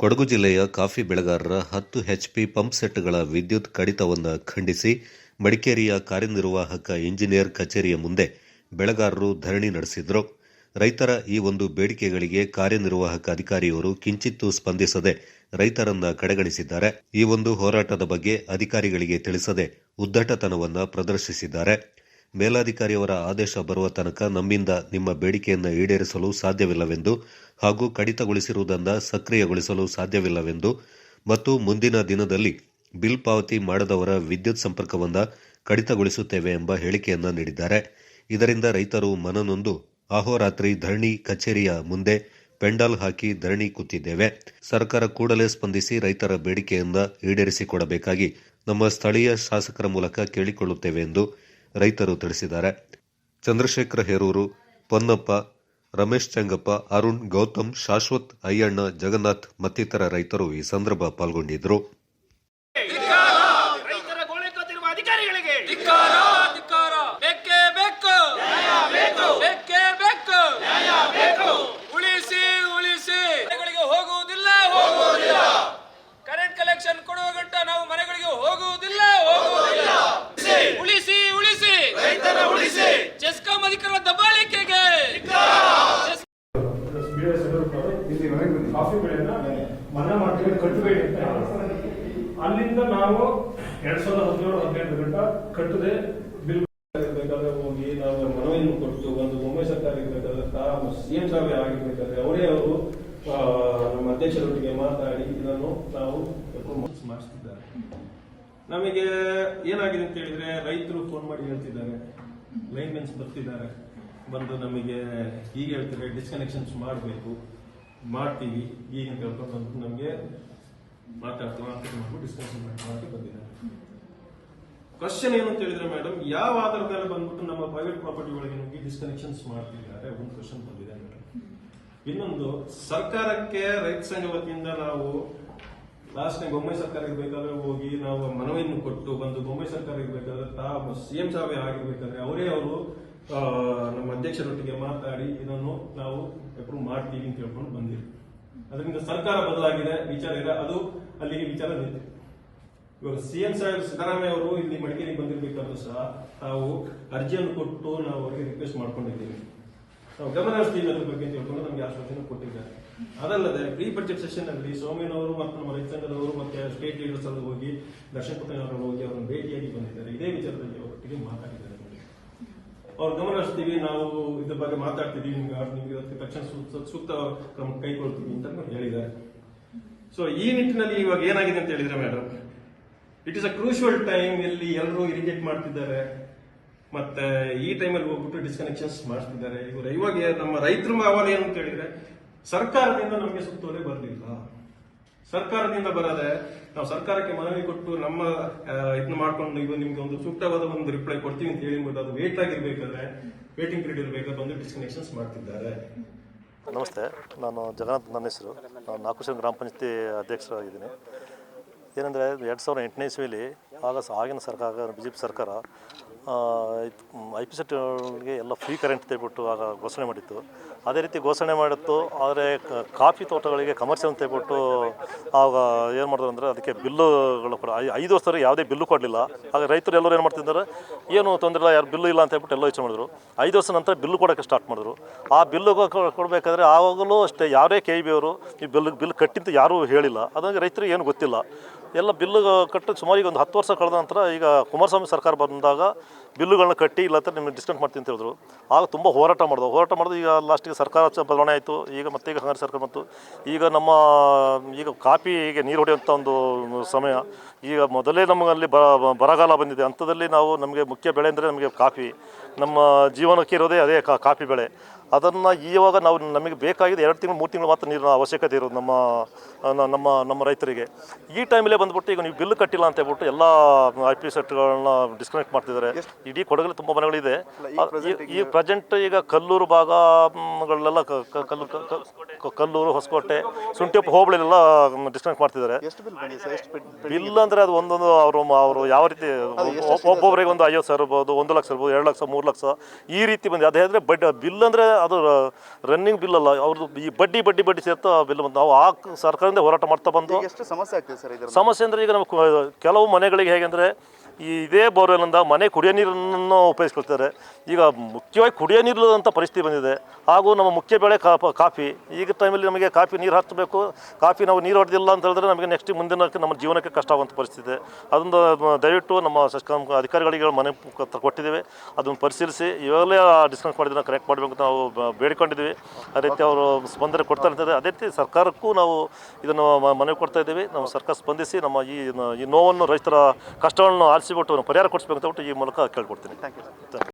ಕೊಡಗು ಜಿಲ್ಲೆಯ ಕಾಫಿ ಬೆಳೆಗಾರರ ಹತ್ತು ಎಚ್ಪಿ ಪಂಪ್ ಸೆಟ್ಗಳ ವಿದ್ಯುತ್ ಕಡಿತವನ್ನು ಖಂಡಿಸಿ ಮಡಿಕೇರಿಯ ಕಾರ್ಯನಿರ್ವಾಹಕ ಇಂಜಿನಿಯರ್ ಕಚೇರಿಯ ಮುಂದೆ ಬೆಳೆಗಾರರು ಧರಣಿ ನಡೆಸಿದರು. ರೈತರ ಈ ಒಂದು ಬೇಡಿಕೆಗಳಿಗೆ ಕಾರ್ಯನಿರ್ವಾಹಕ ಅಧಿಕಾರಿಯವರು ಕಿಂಚಿತ್ತೂ ಸ್ಪಂದಿಸದೆ ರೈತರನ್ನ ಕಡೆಗಣಿಸಿದ್ದಾರೆ. ಈ ಒಂದು ಹೋರಾಟದ ಬಗ್ಗೆ ಅಧಿಕಾರಿಗಳಿಗೆ ತಿಳಿಸದೆ ಉದ್ದಟತನವನ್ನು ಪ್ರದರ್ಶಿಸಿದ್ದಾರೆ. ಮೇಲಾಧಿಕಾರಿಯವರ ಆದೇಶ ಬರುವ ತನಕ ನಮ್ಮಿಂದ ನಿಮ್ಮ ಬೇಡಿಕೆಯನ್ನು ಈಡೇರಿಸಲು ಸಾಧ್ಯವಿಲ್ಲವೆಂದು ಹಾಗೂ ಕಡಿತಗೊಳಿಸಿರುವುದನ್ನು ಸಕ್ರಿಯಗೊಳಿಸಲು ಸಾಧ್ಯವಿಲ್ಲವೆಂದು ಮತ್ತು ಮುಂದಿನ ದಿನದಲ್ಲಿ ಬಿಲ್ ಪಾವತಿ ಮಾಡದವರ ವಿದ್ಯುತ್ ಸಂಪರ್ಕವನ್ನು ಕಡಿತಗೊಳಿಸುತ್ತೇವೆ ಎಂಬ ಹೇಳಿಕೆಯನ್ನು ನೀಡಿದ್ದಾರೆ. ಇದರಿಂದ ರೈತರು ಮನನೊಂದು ಅಹೋರಾತ್ರಿ ಧರಣಿ ಕಚೇರಿಯ ಮುಂದೆ ಪೆಂಡಾಲ್ ಹಾಕಿ ಧರಣಿ ಕೂತಿದ್ದೇವೆ. ಸರ್ಕಾರ ಕೂಡಲೇ ಸ್ಪಂದಿಸಿ ರೈತರ ಬೇಡಿಕೆಯನ್ನ ಈಡೇರಿಸಿಕೊಡಬೇಕಾಗಿ ನಮ್ಮ ಸ್ಥಳೀಯ ಶಾಸಕರ ಮೂಲಕ ಕೇಳಿಕೊಳ್ಳುತ್ತೇವೆ ಎಂದು ರೈತರು ತಿಳಿಸಿದ್ದಾರೆ. ಚಂದ್ರಶೇಖರ ಹೇರೂರು, ಪೊನ್ನಪ್ಪ, ರಮೇಶ್ ಚಂಗಪ್ಪ, ಅರುಣ್, ಗೌತಮ್, ಶಾಶ್ವತ್, ಅಯ್ಯಣ್ಣ, ಜಗನ್ನಾಥ್ ಮತ್ತಿತರ ರೈತರು ಈ ಸಂದರ್ಭ ಪಾಲ್ಗೊಂಡಿದ್ದರು. ಎರಡ್ ಸಾವಿರದ ಹದಿನೇಳು ಹದಿನೆಂಟು ಗಂಟ ಕಟ್ಟದೆ ಬಿಲ್ ಇರ್ಬೇಕಾದ್ರೆ ಹೋಗಿ ನಾವು ಮನವಿಯನ್ನು ಕೊಟ್ಟು ಒಂದು ಮುಂಬೈ ಸರ್ಕಾರ ಇರಬೇಕಾದ್ರೆ ತಾವು ಸಿಎಂ ಸಾವೇ ಆಗಿರ್ಬೇಕಾದ್ರೆ ಅವರೇ ಅವರು ನಮ್ಮ ಅಧ್ಯಕ್ಷರೊಟ್ಟಿಗೆ ಮಾತಾಡಿ ಇದನ್ನು ನಾವು ಮಾಡಿಸ್ತಿದ್ದಾರೆ. ನಮಗೆ ಏನಾಗಿದೆ ಅಂತ ಹೇಳಿದ್ರೆ ರೈತರು ಫೋನ್ ಮಾಡಿ ಹೇಳ್ತಿದ್ದಾರೆ. ಲೈನ್ ಮೆನ್ಸ್ ಬರ್ತಿದ್ದಾರೆ. ಬಂದು ನಮಗೆ ಈಗ ಹೇಳ್ತಾರೆ ಡಿಸ್ಕನೆಕ್ಷನ್ಸ್ ಮಾಡಬೇಕು. ಮಾಡ್ತೀವಿ. ಈಗ ಹೇಳ್ಕೊಂಡು ನಮಗೆ ಮಾತಾಡ್ತೀವಿ ಮಾಡ್ಬಿಟ್ಟು ಡಿಸ್ಕಷನ್ ಮಾಡಿ ಬಂದಿದ್ದಾರೆ. ಕ್ವಶನ್ ಏನು ಅಂತ ಹೇಳಿದ್ರೆ ಮೇಡಮ್ ಯಾವ ಆಧಾರದ ಮೇಲೆ ಬಂದ್ಬಿಟ್ಟು ನಮ್ಮ ಪ್ರೈವೇಟ್ ಪ್ರಾಪರ್ಟಿ ಒಳಗೆ ನುಗ್ಗಿ ಡಿಸ್ಕನೆಕ್ಷನ್ಸ್ ಮಾಡ್ತಿದ್ದಾರೆ? ಒಂದು ಕ್ವಶನ್ ಬಂದಿದೆ ಮೇಡಮ್ ಇನ್ನೊಂದು, ಸರ್ಕಾರಕ್ಕೆ ರೈತ ಸಂಘ ವತಿಯಿಂದ ನಾವು ಲಾಸ್ಟ್ ಬೊಂಬೈ ಸರ್ಕಾರಕ್ಕೆ ಬೇಕಾದ್ರೆ ಹೋಗಿ ನಾವು ಮನವಿಯನ್ನು ಕೊಟ್ಟು, ಬಂದು ಬೊಂಬೈ ಸರ್ಕಾರಕ್ಕೆ ಬೇಕಾದ್ರೆ ತಾವು ಸಿಎಂ ಸಾವೇ ಆಗಿರ್ಬೇಕಾದ್ರೆ ಅವರೇ ಅವರು ನಮ್ಮ ಅಧ್ಯಕ್ಷರೊಟ್ಟಿಗೆ ಮಾತಾಡಿ ಇದನ್ನು ನಾವು ಅಪ್ರೂವ್ ಮಾಡ್ತೀವಿ ಅಂತ ಹೇಳ್ಕೊಂಡು ಬಂದಿರಿ ಅದರಿಂದ ಸರ್ಕಾರ ಬದಲಾಗಿದೆ, ವಿಚಾರ ಇದೆ. ಅದು ಅಲ್ಲಿಗೆ ವಿಚಾರ ನಿಂತಿದೆ. ಇವಾಗ ಸಿಎಂ ಸಾಹೇಬ್ ಸಿದ್ದರಾಮಯ್ಯ ಅವರು ಇಲ್ಲಿ ಮಡಿಕೇರಿಗೆ ಬಂದಿರಬೇಕಾದ್ರೂ ಸಹ ತಾವು ಅರ್ಜಿಯನ್ನು ಕೊಟ್ಟು ನಾವು ಅವರಿಗೆ ರಿಕ್ವೆಸ್ಟ್ ಮಾಡ್ಕೊಂಡಿದ್ದೀವಿ. ನಾವು ಗಮನ ಹರಿಸ್ತೀವಿ ಅದ್ರ ಬಗ್ಗೆ ತಿಳ್ಕೊಂಡು ನಮಗೆ ಆಶ್ವಾಸನೆ ಕೊಟ್ಟಿದ್ದಾರೆ. ಅದಲ್ಲದೆ ಪ್ರೀ ಬಜೆಟ್ ಸೆಷನ್ ಅಲ್ಲಿ ಸೋಮೇನವರು ಮತ್ತು ನಮ್ಮ ರೈತ ಮತ್ತೆ ಸ್ಟೇಟ್ ಲೀಡರ್ಸ್ ಅಲ್ಲಿ ಹೋಗಿ ದರ್ಶನ್ ಪುಟ್ಟಣ್ಣವರು ಹೋಗಿ ಅವರನ್ನು ಭೇಟಿಯಾಗಿ ಬಂದಿದ್ದಾರೆ. ಇದೇ ವಿಚಾರದಲ್ಲಿ ಅವರೊಟ್ಟಿಗೆ ಮಾತಾಡಿದ್ದಾರೆ. ಅವ್ರು ಗಮನ ಹರಿಸ್ತೀವಿ. ನಾವು ಇದ್ರ ಬಗ್ಗೆ ಮಾತಾಡ್ತೀವಿ ನಿಮ್ಗೆ ನಿಮ್ಗೆ ಅದಕ್ಕೆ ತಕ್ಷಣ ಸೂಕ್ತ ಕ್ರಮ ಕೈಗೊಳ್ತೀವಿ ಅಂತ ಹೇಳಿದ್ದಾರೆ. ಸೊ ಈ ನಿಟ್ಟಿನಲ್ಲಿ ಇವಾಗ ಏನಾಗಿದೆ ಅಂತ ಹೇಳಿದ್ರೆ madam it is a crucial time ಇಲ್ಲಿ ಎಲ್ಲರೂ ಇರಿಗೇಟ್ ಮಾಡ್ತಿದ್ದಾರೆ. ಮತ್ತೆ ಈ ಟೈಮಲ್ಲಿ ಹೋಗ್ಬಿಟ್ಟು ಡಿಸ್ಕನೆಕ್ಷನ್ಸ್ ಮಾಡಿಸ್ತಿದ್ದಾರೆ ಇವರು ಇವಾಗ ನಮ್ಮ ರೈತರ ಅಹವಾಲು ಏನು ಅಂತ ಹೇಳಿದ್ರೆ, ಸರ್ಕಾರದಿಂದ ನಮಗೆ ಸುತ್ತೋಲೆ ಬರಲಿಲ್ಲ. ಸರ್ಕಾರದಿಂದ ಬರದೆ ನಾವು ಸರ್ಕಾರಕ್ಕೆ ಮನವಿ ಕೊಟ್ಟು ನಮ್ಮ ಇದನ್ನ ಮಾಡ್ಕೊಂಡು ಇವಾಗ ನಿಮ್ಗೆ ಒಂದು ಸೂಕ್ತವಾದ ಒಂದು ರಿಪ್ಲೈ ಕೊಡ್ತೀವಿ ಅಂತ ಹೇಳಿಬಿಟ್ಟು ಅದು ವೇಟ್ ಆಗಿರ್ಬೇಕಾದ್ರೆ ವೇಟಿಂಗ್ ಪೀರಿಯಡ್ ಇರಬೇಕಾದ್ರೆ ಬಂದು ಡಿಸ್ಕನೆಕ್ಷನ್ಸ್ ಮಾಡ್ತಿದ್ದಾರೆ. ನಮಸ್ತೆ. ನಾನು ಜಗನ್ನಾಥ್ ನನ್ನ ಹೆಸರು. ನಾನು ನಾಲ್ಕು ಗ್ರಾಮ ಪಂಚಾಯತಿ ಅಧ್ಯಕ್ಷರಾಗಿದ್ದೀನಿ. ಏನಂದರೆ ಎರಡು ಸಾವಿರದ ಎಂಟನೇ ಇಸ್ವಿಯಲ್ಲಿ ಆಗ ಸ- ಆಗಿನ ಸರ್ಕಾರ ಬಿ ಜೆ ಪಿ ಸರ್ಕಾರ ಐ ಪಿ ಸೆಟ್ಗೆ ಎಲ್ಲ ಫ್ರೀ ಕರೆಂಟ್ ತೆಗೆಬಿಟ್ಟು ಆಗ ಘೋಷಣೆ ಮಾಡಿತ್ತು. ಅದೇ ರೀತಿ ಘೋಷಣೆ ಮಾಡಿತ್ತು, ಆದರೆ ಕಾಫಿ ತೋಟಗಳಿಗೆ ಕಮರ್ಷಿಯಲ್ ತೆಗೆಬಿಟ್ಟು ಆಗ ಏನು ಮಾಡಿದ್ರು ಅಂದರೆ ಅದಕ್ಕೆ ಬಿಲ್ಲುಗಳು ಕೂಡ ಐದು ವರ್ಷದವರೆಗೆ ಯಾವುದೇ ಬಿಲ್ಲು ಕೊಡಲಿಲ್ಲ. ಆಗ ರೈತರು ಎಲ್ಲರೂ ಏನು ಮಾಡ್ತಿದ್ದಾರೆ, ಏನು ತೊಂದರೆ ಇಲ್ಲ, ಯಾರು ಬಿಲ್ಲು ಇಲ್ಲ ಅಂತ ಹೇಳ್ಬಿಟ್ಟು ಎಲ್ಲ ಯೋಚನೆ ಮಾಡಿದ್ರು. ಐದು ವರ್ಷ ನಂತರ ಬಿಲ್ಲು ಕೊಡೋಕ್ಕೆ ಸ್ಟಾರ್ಟ್ ಮಾಡಿದ್ರು. ಆ ಬಿಲ್ಲು ಕೊಡಬೇಕಾದ್ರೆ ಆವಾಗಲೂ ಅಷ್ಟೇ, ಯಾರೇ ಕೆ ಬಿ ಅವರು ಈ ಬಿಲ್ ಬಿಲ್ ಕಟ್ಟಿಂತ ಯಾರೂ ಹೇಳಿಲ್ಲ. ಅದಂಗೆ ರೈತರಿಗೆ ಏನು ಗೊತ್ತಿಲ್ಲ. ಎಲ್ಲ ಬಿಲ್ಲು ಕಟ್ಟು ಸುಮಾರು ಈಗ ಒಂದು ಹತ್ತು ವರ್ಷ ಕಳೆದ ನಂತರ ಈಗ ಕುಮಾರಸ್ವಾಮಿ ಸರ್ಕಾರ ಬಂದಾಗ ಬಿಲ್ಲುಗಳನ್ನ ಕಟ್ಟಿ ಇಲ್ಲ ಅಂತ ನಿಮಗೆ ಡಿಸ್ಕೌಂಟ್ ಮಾಡ್ತೀನಿ ಅಂತ ಹೇಳಿದ್ರು. ಆಗ ತುಂಬ ಹೋರಾಟ ಮಾಡಿದ್ರು ಹೋರಾಟ ಮಾಡಿದ್ರು ಈಗ ಲಾಸ್ಟಿಗೆ ಸರ್ಕಾರ ಬದಲಾವಣೆ ಆಯಿತು. ಈಗ ಮತ್ತೆ ಈಗ ಕಾಂಗ್ರೆಸ್ ಸರ್ಕಾರ ಬಂತು. ಈಗ ನಮ್ಮ, ಈಗ ಕಾಪಿ ಈಗ ನೀರು ಹೊಡೆಯುವಂಥ ಒಂದು ಸಮಯ. ಈಗ ಮೊದಲೇ ನಮಗಲ್ಲಿ ಬ ಬರಗಾಲ ಬಂದಿದೆ. ಅಂಥದ್ದಲ್ಲಿ ನಾವು ನಮಗೆ ಮುಖ್ಯ ಬೆಳೆ ಅಂದರೆ ನಮಗೆ ಕಾಫಿ. ನಮ್ಮ ಜೀವನಕ್ಕೆ ಇರೋದೇ ಅದೇ ಕಾ- ಕಾಫಿ ಬೆಳೆ. ಅದನ್ನು ಇವಾಗ ನಾವು ನಮಗೆ ಬೇಕಾಗಿದೆ ಎರಡು ತಿಂಗಳು ಮೂರು ತಿಂಗಳು ಮಾತ್ರ ನೀರಿನ ಅವಶ್ಯಕತೆ ಇರೋದು ನಮ್ಮ ನಮ್ಮ ನಮ್ಮ ರೈತರಿಗೆ. ಈ ಟೈಮಲ್ಲೇ ಬಂದುಬಿಟ್ಟು ಈಗ ನೀವು ಬಿಲ್ ಕಟ್ಟಿಲ್ಲ ಅಂತ ಹೇಳ್ಬಿಟ್ಟು ಎಲ್ಲ ಐ ಪಿ ಸೆಟ್ಗಳನ್ನ ಡಿಸ್ಕನೆಕ್ಟ್ ಮಾಡ್ತಿದ್ದಾರೆ. ಇಡೀ ಕೊಡಗಲ್ಲಿ ತುಂಬ ಮನೆಗಳಿದೆ. ಈ- ಪ್ರೆಸೆಂಟ್ ಈಗ ಕಲ್ಲೂರು ಭಾಗಗಳೆಲ್ಲ ಕ- ಕ- ಕಲ್ಲು ಕ- ಕಲ್ಲೂರು ಹೊಸಕೋಟೆ ಶುಂಠಿಯಪ್ಪ ಹೋಬಳಿಲೆಲ್ಲ ಡಿಸ್ಕನೆಕ್ಟ್ ಮಾಡ್ತಿದ್ದಾರೆ. ಎಷ್ಟು ಬಿಲ್ ಬಂದಿದೆ ಸರ್? ಎಷ್ಟು ಬಿಲ್ ಅಂದರೆ ಅದು ಒಂದೊಂದು ಅವರು ಅವರು ಯಾವ ರೀತಿ ಒಬ್ಬ- ಒಬ್ಬೊಬ್ಬರಿಗೆ ಒಂದು ಐವತ್ತು ಸಾವಿರ ಇರ್ಬೋದು ಒಂದು ಲಕ್ಷ ಇರ್ಬೋದು ಎರಡು ಲಕ್ಷ ಮೂರು ಲಕ್ಷ ಈ ರೀತಿ ಬಂದಿದೆ. ಅದೇ ಹೇಳಿದ್ರೆ ಬಡ್ಡಿ ಬಿಲ್ ಅಂದರೆ ಅದು ರನ್ನಿಂಗ್ ಬಿಲ್ ಅಲ್ಲ. ಅವ್ರದ್ದು ಈ ಬಡ್ಡಿ ಬಡ್ಡಿ ಬಡ್ಡಿ ಸೇರ್ತಾ ಬಿಲ್ ಬಂದು ನಾವು ಆ ಸರ್ಕಾರದಿಂದ ಹೋರಾಟ ಮಾಡ್ತಾ ಬಂದು ಎಷ್ಟು ಸಮಸ್ಯೆ ಆಗ್ತಿದೆ ಸರ್ ಇದರ ಸಮಸ್ಯೆ ಅಂದರೆ ಈಗ ನಮ್ಗೆ ಕೆಲವು ಮನೆಗಳಿಗೆ ಹೇಗೆಂದರೆ ಈ ಇದೇ ಬೋರ್ವೆಲ್ಲಿಂದ ಮನೆ ಕುಡಿಯೋ ನೀರನ್ನು ಉಪಯೋಗಿಸ್ಕೊಳ್ತಾರೆ. ಈಗ ಮುಖ್ಯವಾಗಿ ಕುಡಿಯೋ ನೀರು ಅಂತ ಪರಿಸ್ಥಿತಿ ಬಂದಿದೆ. ಹಾಗೂ ನಮ್ಮ ಮುಖ್ಯ ಬೆಳೆ ಕಾಫಿ. ಈಗ ಟೈಮಲ್ಲಿ ನಮಗೆ ಕಾಫಿ ನೀರು ಹಚ್ಚಬೇಕು ಕಾಫಿ ನಾವು ನೀರು ಹೊಡೆದಿಲ್ಲ ಅಂತ ಹೇಳಿದ್ರೆ ನಮಗೆ ನೆಕ್ಸ್ಟ್ ಮುಂದಿನ ನಮ್ಮ ಜೀವನಕ್ಕೆ ಕಷ್ಟ ಆಗುವಂಥ ಪರಿಸ್ಥಿತಿ. ಅದೊಂದು ದಯವಿಟ್ಟು ನಮ್ಮ ಸಸ್ಕಾಂ ಅಧಿಕಾರಿಗಳಿಗೆ ಮನೆ ಕೊಟ್ಟಿದ್ದೇವೆ. ಅದನ್ನು ಪರಿಶೀಲಿಸಿ. ಇವಾಗಲೇ ಡಿಸ್ಕೌಂಟ್ ಮಾಡಿದ್ದನ್ನು ಕರೆಕ್ಟ್ ಮಾಡಬೇಕು ನಾವು ಬೇಡಿಕೊಂಡಿದ್ದೀವಿ. ಅದೇ ರೀತಿ ಅವರು ಸ್ಪಂದನೆ ಕೊಡ್ತಾ ಇರ್ತಾರೆ ಅದೇ ರೀತಿ ಸರ್ಕಾರಕ್ಕೂ ನಾವು ಇದನ್ನು ಮನವಿ ಕೊಡ್ತಾ ಇದ್ದೀವಿ. ನಾವು ಸರ್ಕಾರ ಸ್ಪಂದಿಸಿ ನಮ್ಮ ಈ ಈ ನೋವನ್ನು ರೈತರ ಕಷ್ಟಗಳನ್ನು ಆಲಿಸಿಬಿಟ್ಟು ಪರಿಹಾರ ಕೊಡಿಸ್ಬೇಕು ಅಂತ ಈ ಮೂಲಕ ಕೇಳ್ಕೊಡ್ತೀನಿ ಥ್ಯಾಂಕ್ ಯು ಸರ್.